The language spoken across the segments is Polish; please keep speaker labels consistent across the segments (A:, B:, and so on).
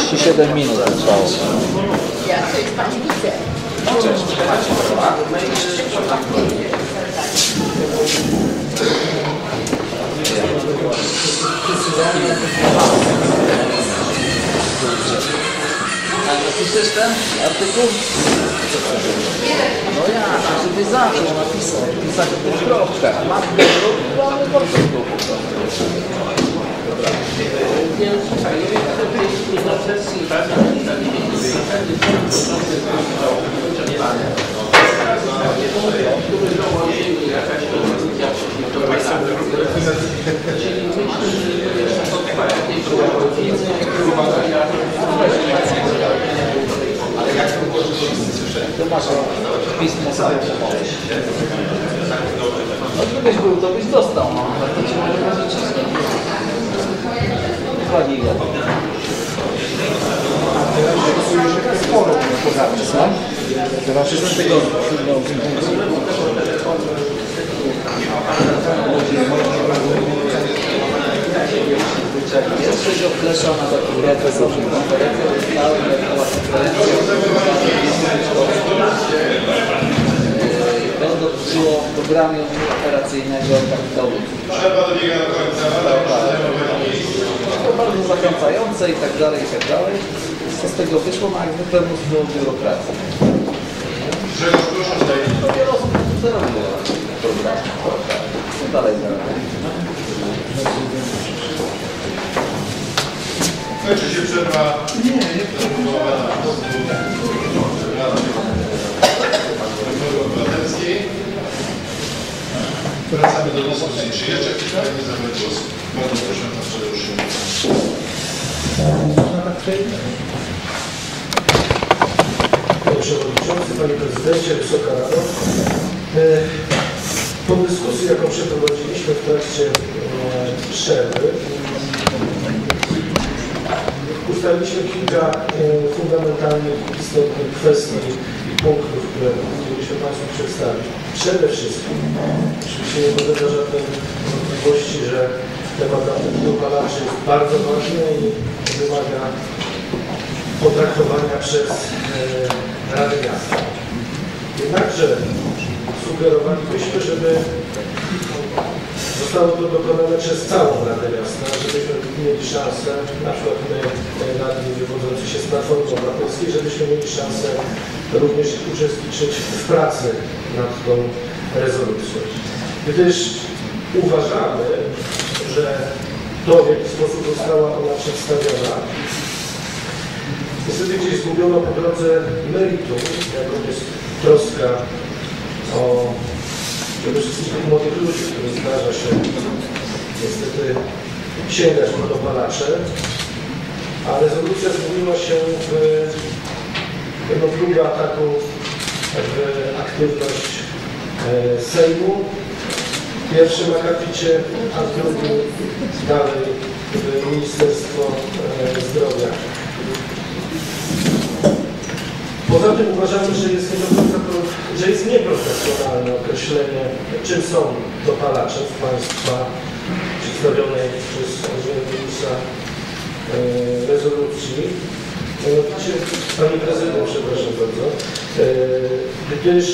A: 47 minut trwało.
B: Ja, to jest pani widzę.
A: A napiszesz ten artykuł? No ja, żeby zaczął napisać. Pisać kropkach. Mam mamy po prostu. To masz pismo sobie pomóc. No gdybyś był, to byś dostał. Tak to ci może pożyczyć. Co? Teraz jest tego Jest coś okleszona do konferencji, są konferencje, zostały dookoła konferencji. To dotyczyło programu operacyjnego kapitału.
C: Trzeba dobiega do końca.
A: To bardzo zachęcające i tak dalej, i tak dalej. Co z tego wyszło? No jak zwykle mnóstwo biurokracji. To wiele osób robiło program. Co dalej dalej?
C: Kończy się przerwa. Nie, nie. Obywatelskiej. Wracamy do dyskusji. Czy jeszcze ktoś pragnie zabrać głos? Bardzo proszę, pan Tadeusz Szymon.
D: Panie Przewodniczący, Panie Prezydencie, Wysoka Rado. E, Po dyskusji, jaką przeprowadziliśmy w trakcie e, przerwy, ustaliliśmy kilka e, fundamentalnych, istotnych kwestii punktów, które chcieliśmy Państwu przedstawić. Przede wszystkim, oczywiście nie podlega żadnej wątpliwości, że temat dopalaczy jest bardzo ważny i wymaga potraktowania przez e, Radę Miasta. Jednakże sugerowalibyśmy, żeby zostało to dokonane przez całą Radę Miasta, żebyśmy mieli szansę, na przykład my, radni wywodzący się z Platformy Obywatelskiej, żebyśmy mieli szansę również uczestniczyć w pracy nad tą rezolucją. Gdyż uważamy, że to, w jaki sposób została ona przedstawiona, Niestety gdzieś zgubiono po drodze meritum, jaką jest troska przede wszystkim młodych ludzi, którym zdarza się niestety sięgać po dopalacze, a rezolucja zgubiła się w jedną próbę ataku w aktywność e, Sejmu, pierwszym akapicie, a drugim dalej w Ministerstwo e, Zdrowia. Poza tym uważamy, że jest, nie do końca pro- że jest nieprofesjonalne określenie, czym są dopalacze w Państwa przedstawionej przez urzędnika e, rezolucji. Mianowicie, Pani Prezydent, przepraszam bardzo, e, gdyż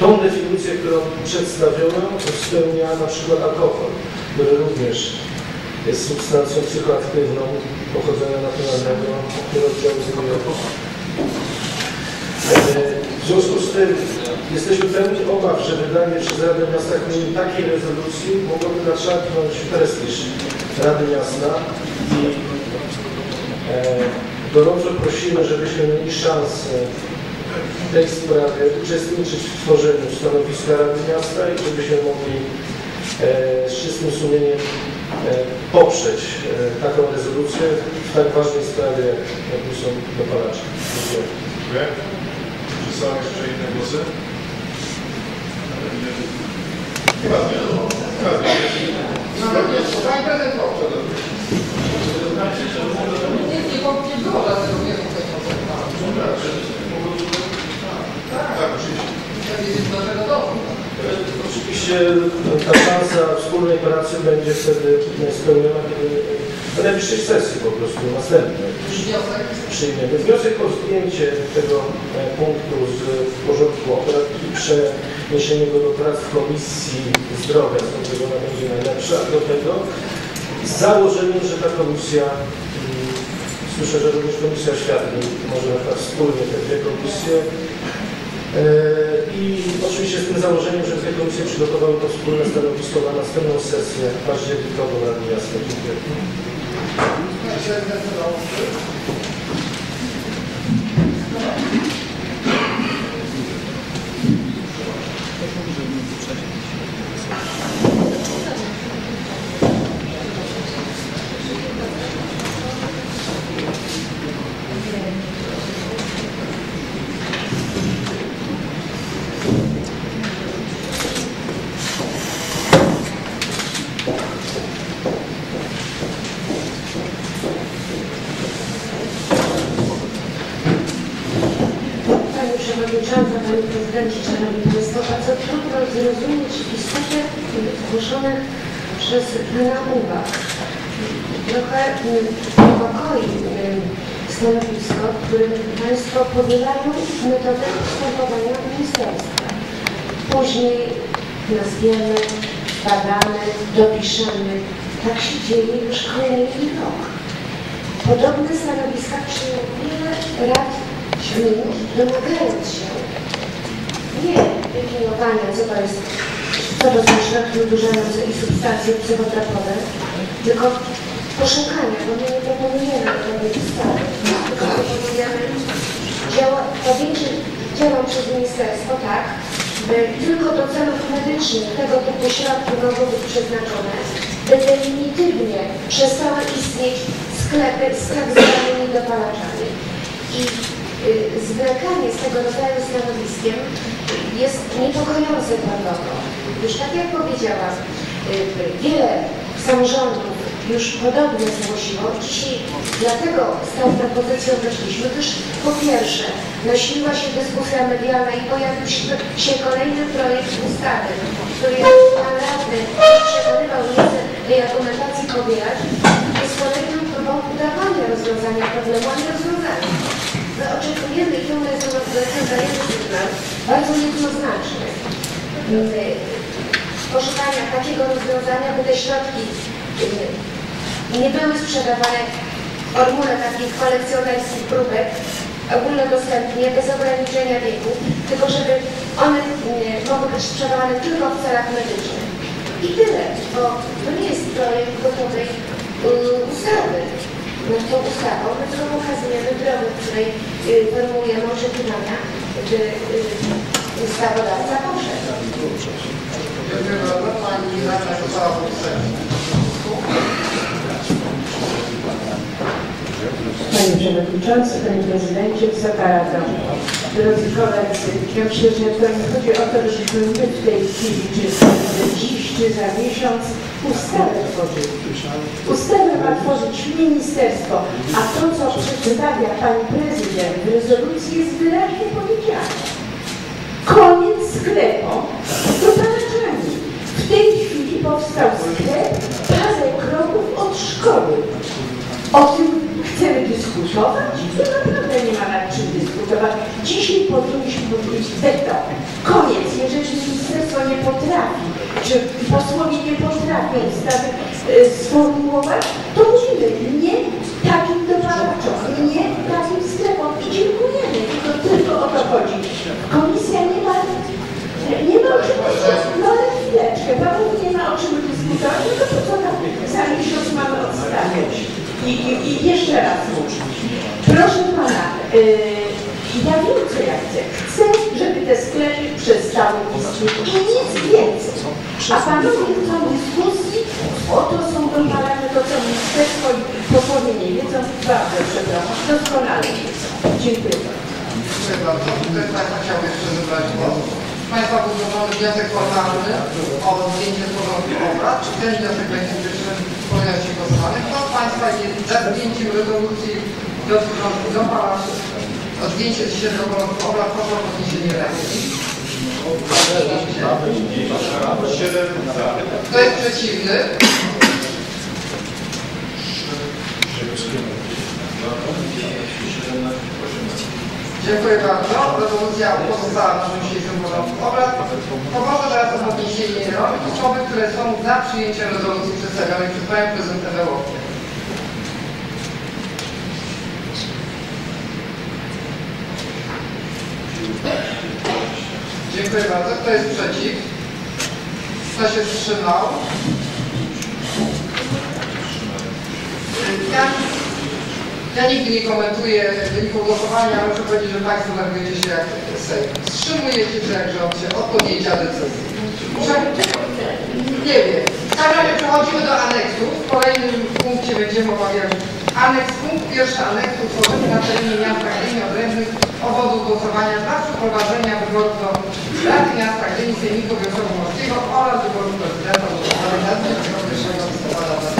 D: tą definicję, którą przedstawiono, spełnia na przykład alkohol, który również jest substancją psychoaktywną pochodzenia naturalnego, który oddziałuje związku z tym jesteśmy pełni obaw, że wydanie przez Radę Miasta Gminy takiej rezolucji mogłoby natrzymać prestiż Rady Miasta i e, gorąco prosimy, żebyśmy mieli szansę w tej sprawie uczestniczyć w tworzeniu stanowiska Rady Miasta i żebyśmy mogli e, z czystym sumieniem e, poprzeć e, taką rezolucję w tak ważnej sprawie, jaką są dopalacze. Dziękuję.
C: Są jeszcze inne głosy? Oczywiście
D: ta szansa wspólnej pracy będzie wtedy spełniona, kiedy na najbliższej sesji po prostu, następnej. Przyjmiemy wniosek o zdjęcie tego e, punktu z porządku obrad i przeniesienie go do prac Komisji Zdrowia, z którego ona będzie najlepsza, do tego z założeniem, że ta komisja, mm, słyszę, że również Komisja Światła, może na wspólnie te dwie komisje, E, I oczywiście z tym założeniem, że dwie komisje przygotowały to wspólne stanowisko na następną sesję październikową Rady Miasta. Dziękuję.
B: Kto się zdecydował?
E: Pani Szanowni Państwo, bardzo trudno zrozumieć istotę zgłoszonych przez Pana uwag. Trochę mm, niepokoi mm, stanowisko, w którym Państwo powielają metodę postępowania ministerstwa. Później nazwiemy, badamy, dopiszemy. Tak się dzieje już kolejny rok. Podobne stanowiska przyjął wiele rad gmin, domagając się nie definiowania, co to jest, co to są środki odurzające i substancje psychotropowe, tylko poszukania, bo my nie proponujemy nowej ustawy, tylko proponujemy działa, podjęcie działań przez ministerstwo tak, by tylko do celów medycznych tego typu środki mogą być przeznaczone, by definitywnie przestały istnieć sklepy z tak zwanymi dopalaczami. I y, zwlekanie z tego rodzaju stanowiskiem jest niepokojące bardzo. Już tak jak powiedziałam, y, wiele samorządów już podobnie zgłosiło. Dzisiaj dlatego z tą propozycją weszliśmy, gdyż po pierwsze nasiliła się dyskusja medialna i pojawił się, kolejny projekt ustawy, który pan radny przekonywał nie chce tej argumentacji pobierać, jest kolejną próbą udawania rozwiązania problemu, a nie rozwiązania. My oczekujemy i to jest dajemy bardzo jednoznaczny. Poszukania takiego rozwiązania, by te środki y, nie były sprzedawane formule takich kolekcjonerskich próbek ogólnodostępnie, bez ograniczenia wieku, tylko żeby one y, mogły być sprzedawane tylko w celach medycznych. I tyle, bo to nie jest projekt gotowej y, ustawy. Nad tą ustawą my tylko pokazujemy drogę, której formułujemy oczekiwania, by y, ustawodawca poszedł.
B: Dziękuję bardzo. Pani została.
E: Przewodniczący, Panie Prezydencie, Wysoka Rado, drodzy koledzy, ja myślę, że to nie chodzi o to, żebyśmy my w tej chwili, czy dziś, czy za miesiąc ustawę tworzyli. Ustawę ma tworzyć ministerstwo, a to, co przedstawia Pani Prezydent w rezolucji jest wyraźnie powiedziane. Koniec sklepom powinniśmy powiedzieć weto. Koniec. Jeżeli ministerstwo nie potrafi, czy posłowie nie potrafią ustawy sformułować, to mówimy nie takim dopalaczom, nie takim sklepom i dziękujemy. Tylko, tylko o to chodzi. Komisja nie ma nie ma o czym dyskutować, no ale chwileczkę, Paweł nie ma o czym dyskutować, no to po co tam za miesiąc mamy odstawiać? I, i, I jeszcze raz mówię, proszę Pana, yy, co ja chcę. Żeby te sklepy przestały istnieć i nic więcej. A Panowie chcą dyskusji, oto są dopalane to, co ministerstwo i posłowie nie wiedzą, bardzo przepraszam, doskonale wiedzą. Dziękuję bardzo.
B: Dziękuję bardzo. Państwa jeszcze głos? Wniosek formalny o zdjęcie z porządku obrad. Czy ten wniosek będzie wspomniany się głosowany? Kto z Państwa jest za zdjęciem rezolucji dotyczącej dopalaczy, o zdjęcie Odjęcie ścieżką obrachową, podniesienie ręki. Kto jest przeciwny? Dziękuję bardzo. Rezolucja pozostała na dzisiejszym porządku obrad. Poproszę teraz o podniesienie rąk osoby, które są za przyjęciem rezolucji przedstawionej przez Panią Prezydentę Europy. Dziękuję bardzo. Kto jest przeciw? Kto się wstrzymał? Ja, ja nigdy nie komentuję wyniku głosowania, ale muszę powiedzieć, że Państwo zachowujecie się jak Sejm. Wstrzymujecie się jak rząd się od podjęcia decyzji. Nie wiem. W każdym razie przechodzimy do aneksu. W kolejnym punkcie będziemy omawiać aneks. Punkt pierwszy aneksu tworzenie na terenie miasta Gdyni odrębnych głosowania dla przeprowadzenia wyborów do لكن يستخدم سنين في الصوم وفيه قرض والمسلسلات والمسلسلات